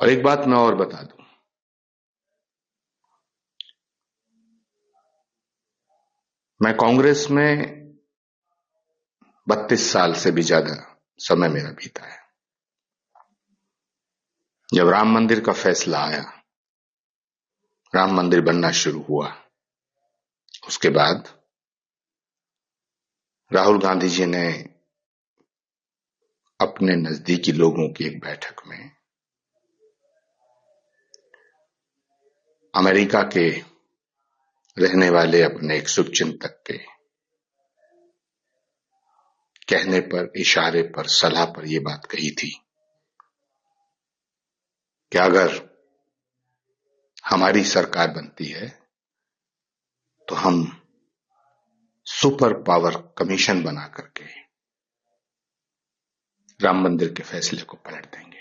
और एक बात मैं और बता दूँ। मैं कांग्रेस में बत्तीस साल से भी ज़्यादा समय मेरा बीता है। जब राम मंदिर का फैसला आया, राम मंदिर बनना शुरू हुआ, उसके बाद राहुल गांधी जी ने अपने नजदीकी लोगों की एक बैठक में अमेरिका के रहने वाले अपने एक शुभचिंतक के कहने पर, इशारे पर, सलाह पर यह बात कही थी कि अगर हमारी सरकार बनती है तो हम सुपर पावर कमीशन बना करके राम मंदिर के फैसले को पलट देंगे।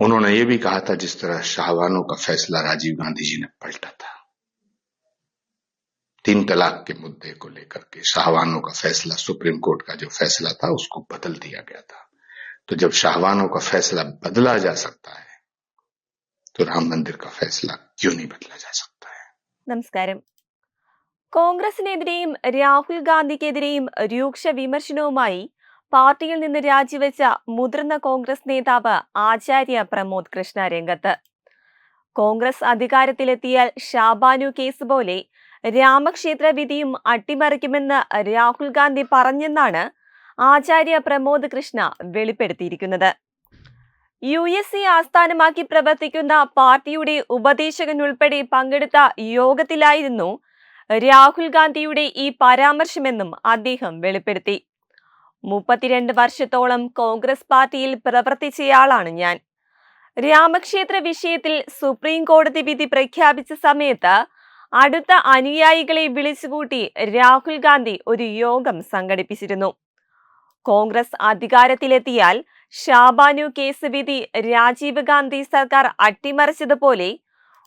उन्होंने ये भी कहा था जिस तरह शाहवानों का फैसला राजीव गांधी जी ने पलटा था तीन तलाक के मुद्दे को लेकर के शाहवानों का फैसला सुप्रीम कोर्ट का जो फैसला था उसको बदल दिया गया था तो जब शाहवानों का फैसला बदला जा सकता है तो राम मंदिर का फैसला क्यों नहीं बदला जा सकता है നമസ്കാരം കോൺഗ്രസിനെതിരെയും രാഹുൽ ഗാന്ധിക്കെതിരെയും രൂക്ഷ വിമർശനവുമായി പാർട്ടിയിൽ നിന്ന് രാജിവെച്ച മുതിർന്ന കോൺഗ്രസ് നേതാവ് ആചാര്യ പ്രമോദ് കൃഷ്ണ രംഗത്ത്. കോൺഗ്രസ് അധികാരത്തിലെത്തിയാൽ ഷാബാനു കേസ് പോലെ രാമക്ഷേത്ര വിധിയും അട്ടിമറിക്കുമെന്ന് രാഹുൽ ഗാന്ധി പറഞ്ഞെന്നാണ് ആചാര്യ പ്രമോദ് കൃഷ്ണ വെളിപ്പെടുത്തിയിരിക്കുന്നത്. യു എസ് സി ആസ്ഥാനമാക്കി പ്രവർത്തിക്കുന്ന പാർട്ടിയുടെ ഉപദേശകൻ ഉൾപ്പെടെ പങ്കെടുത്ത യോഗത്തിലായിരുന്നു രാഹുൽ ഗാന്ധിയുടെ ഈ പരാമർശമെന്നും അദ്ദേഹം വെളിപ്പെടുത്തി. മുപ്പത്തിരണ്ട് വർഷത്തോളം കോൺഗ്രസ് പാർട്ടിയിൽ പ്രവർത്തിച്ചയാളാണ് ഞാൻ. രാമക്ഷേത്ര വിഷയത്തിൽ സുപ്രീം കോടതി വിധി പ്രഖ്യാപിച്ച സമയത്ത് അടുത്ത അനുയായികളെ വിളിച്ചുകൂട്ടി രാഹുൽ ഗാന്ധി ഒരു യോഗം സംഘടിപ്പിച്ചിരുന്നു. കോൺഗ്രസ് അധികാരത്തിലെത്തിയാൽ ഷാബാനു കേസ് വിധി രാജീവ് ഗാന്ധി സർക്കാർ അട്ടിമറിച്ചതുപോലെ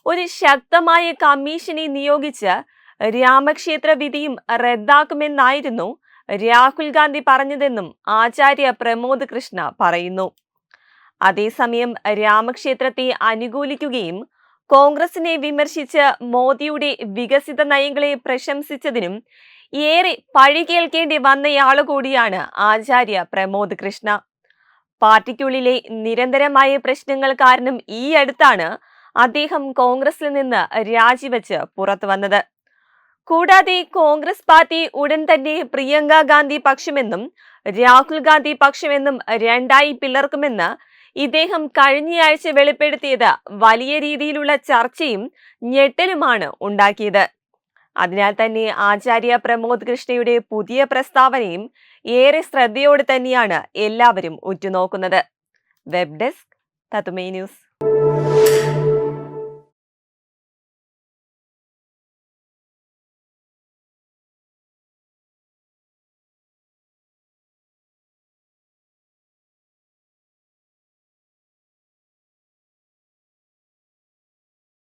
ഒരു ശക്തമായ കമ്മീഷനെ നിയോഗിച്ച് രാമക്ഷേത്ര വിധിയും റദ്ദാക്കുമെന്നായിരുന്നു രാഹുൽ ഗാന്ധി പറഞ്ഞതെന്നും ആചാര്യ പ്രമോദ് കൃഷ്ണ പറയുന്നു. അതേസമയം രാമക്ഷേത്രത്തെ അനുകൂലിക്കുകയും കോൺഗ്രസിനെ വിമർശിച്ച് മോദിയുടെ വികസിത നയങ്ങളെ പ്രശംസിച്ചതിനും ഏറെ പഴി കേൾക്കേണ്ടി വന്നയാളു കൂടിയാണ് ആചാര്യ പ്രമോദ് കൃഷ്ണ. പാർട്ടിക്കുള്ളിലെ നിരന്തരമായ പ്രശ്നങ്ങൾ കാരണം ഈ അടുത്താണ് അദ്ദേഹം കോൺഗ്രസിൽ നിന്ന് രാജിവെച്ച് പുറത്തു വന്നത് കൂടാതെ കോൺഗ്രസ് പാർട്ടി ഉടൻ തന്നെ പ്രിയങ്ക ഗാന്ധി പക്ഷമെന്നും രാഹുൽ ഗാന്ധി പക്ഷമെന്നും രണ്ടായി പിളർക്കുമെന്ന് ഇദ്ദേഹം കഴിഞ്ഞയാഴ്ച വെളിപ്പെടുത്തിയത് വലിയ രീതിയിലുള്ള ചർച്ചയും ഞെട്ടലുമാണ് ഉണ്ടാക്കിയത്. അതിനാൽ തന്നെ ആചാര്യ പ്രമോദ് കൃഷ്ണയുടെ പുതിയ പ്രസ്താവനയും ഏറെ ശ്രദ്ധയോടെ തന്നെയാണ് എല്ലാവരും ഉറ്റുനോക്കുന്നത്. വെബ് ഡെസ്ക് തത്തുമേ ന്യൂസ്.